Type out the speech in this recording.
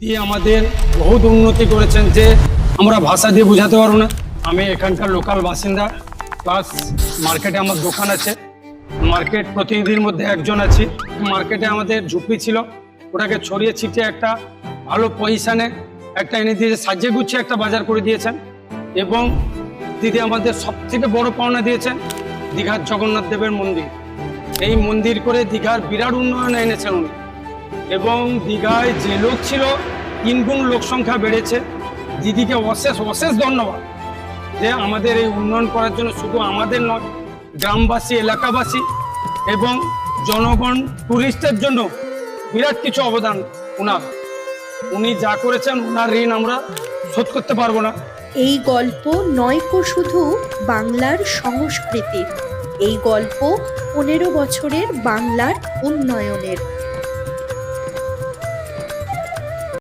দিয়ে আমাদের বহুত উন্নতি করেছেন যে আমরা ভাষা দিয়ে বোঝাতে পারব না। আমি এখানকার লোকাল বাসিন্দা প্লাস মার্কেটে আমার দোকান আছে। মার্কেট প্রতিনিধির মধ্যে একজন আছি। মার্কেটে আমাদের ঝুপড়ি ছিল। ওটাকে ছড়িয়ে ছিটিয়ে একটা ভালো পজিশনে একটা এনে দিয়ে সাজিয়ে গুছিয়ে একটা বাজার করে দিয়েছেন। এবং দিদি আমাদের সব থেকে বড় পাওনা দিয়েছেন, দীঘার জগন্নাথ দেবের মন্দির। এই মন্দির করে দীঘার বিরাট উন্নয়ন এনেছেন উনি। এবং দীঘায় যে লোক ছিল তিনগুণ লোক সংখ্যা বেড়েছে। দিদিকে অশেষ অশেষ ধন্যবাদ যে আমাদের এই উন্নয়ন করার জন্য শুধু আমাদের নয়, গ্রামবাসী, এলাকাবাসী এবং জনগণ, টুরিস্টের জন্য বিরাট কিছু অবদান উনার উনি যা করেছেন, ওনার ঋণ আমরা শোধ করতে পারব না। এই গল্প নয়কো শুধু বাংলার সংস্কৃতির। এই গল্প পনেরো বছরের বাংলার উন্নয়নের।